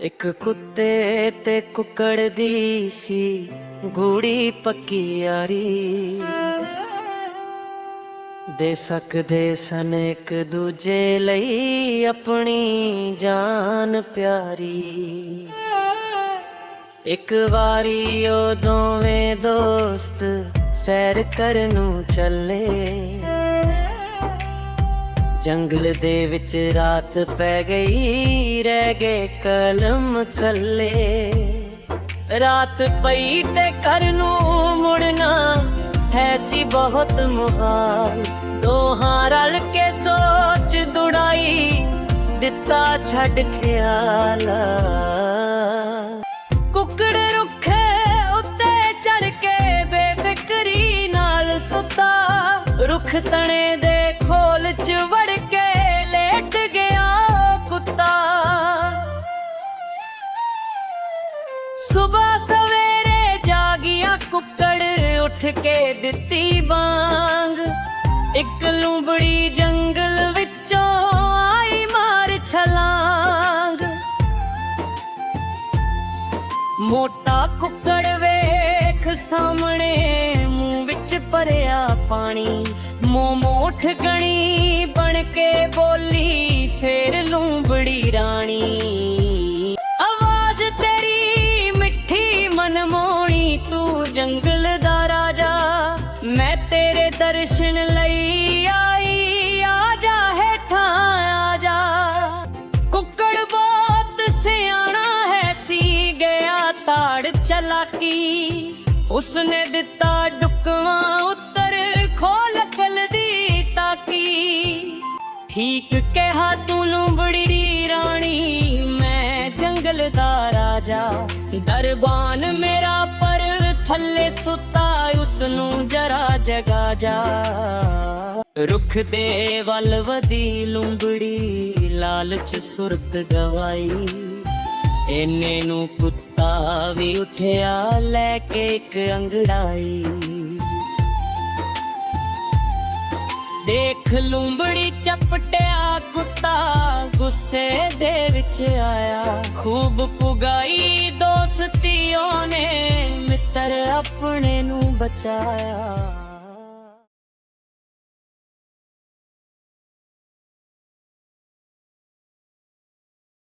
ਇੱਕ ਕੁੱਤੇ ਤੇ ਕੁੱਕੜ ਦੀ ਸੀ ਗੂੜੀ ਪੱਕੀ ਯਾਰੀ। ਦੇ ਸਕਦੇ ਸਨ ਇੱਕ ਦੂਜੇ ਲਈ ਆਪਣੀ ਜਾਨ ਪਿਆਰੀ। ਇੱਕ ਵਾਰੀ ਉਹ ਦੋਵੇਂ ਦੋਸਤ ਸੈਰ ਕਰਨ ਨੂੰ ਚੱਲੇ। ਜੰਗਲ ਦੇ ਵਿੱਚ ਰਾਤ ਪੈ ਗਈ, ਰਹਿ ਗਏ ਕਲਮ ਕੱਲੇ ਰਾਤ ਪਈ ਤੇ ਘਰ ਨੂੰ ਮੁੜਨਾ ਹੈ ਸੀ ਬਹੁਤ ਮੁਹਾਲ। ਦੋਹਾਂ ਰਲ ਕੇ ਸੋਚ ਦੁੜਾਈ, ਦਿੱਤਾ ਛੱਡ ਖਿਆਲਾ। ਕੁੱਕੜ ਰੁੱਖੇ ਉੱਤੇ ਚੜ ਕੇ ਬੇਫਿਕਰੀ ਨਾਲ ਸੁੱਤਾ। ਰੁੱਖ ਤਣੇ ਦੇ ਸਵੇਰ ਸਵੇਰੇ ਜਾਗਿਆ ਕੁੱਕੜ ਉੱਠ ਕੇ ਦਿੱਤੀ ਬਾਂਗ। ਇੱਕ ਲੂੰਬੜੀ ਜੰਗਲ ਵਿੱਚੋਂ ਆਈ ਮਾਰ ਛਲਾਂਗ। ਮੋਟਾ ਕੁੱਕੜ ਵੇਖ ਸਾਹਮਣੇ ਮੂੰਹ ਵਿੱਚ ਭਰਿਆ ਪਾਣੀ। ਮੋਮੋਠ ਗਣੀ ਬਣ ਕੇ ਬੋਲੀ ਫੇਰ ਲੂੰਬੜੀ ਰਾਣੀ। ਚਲਾਕੀ ਉਸਨੇ ਦਿੱਤਾ ਡੁਕਵਾਂ ਉੱਤਰ, ਖੋਲ ਕਲ ਤਾਕੀ। ਠੀਕ ਕਿਹਾ ਤੂੰ ਲੂੰਬੜੀ ਰਾਣੀ, ਮੈਂ ਜੰਗਲ ਦਾ ਰਾਜਾ। ਦਰਬਾਨ ਮੇਰਾ ਪਰ ਥੱਲੇ ਸੁੱਤਾ ਉਸ ਨੂੰ ਜਰਾ ਜਗਾ ਜਾ ਰੁੱਖ ਦੇ ਵੱਲ ਵਧੀ ਲੂੰਬੜੀ, ਲਾਲਚ ਸੁਰਤ ਗਵਾਈ। ਇਹਨੇ ਨੂੰ ਕੁੱਤਾ ਵੀ ਉਠਿਆ ਲੈ ਕੇ ਇੱਕ ਅੰਗੜਾਈ। ਦੇਖ ਲੂੰਬੜੀ ਚਪਟਿਆ, ਕੁੱਤਾ ਗੁੱਸੇ ਦੇ ਵਿੱਚ ਆਇਆ। ਖੂਬ ਪੁਗਾਈ ਦੋਸਤੀ ਉਹਨੇ ਮਿੱਤਰ ਆਪਣੇ ਨੂੰ ਬਚਾਇਆ।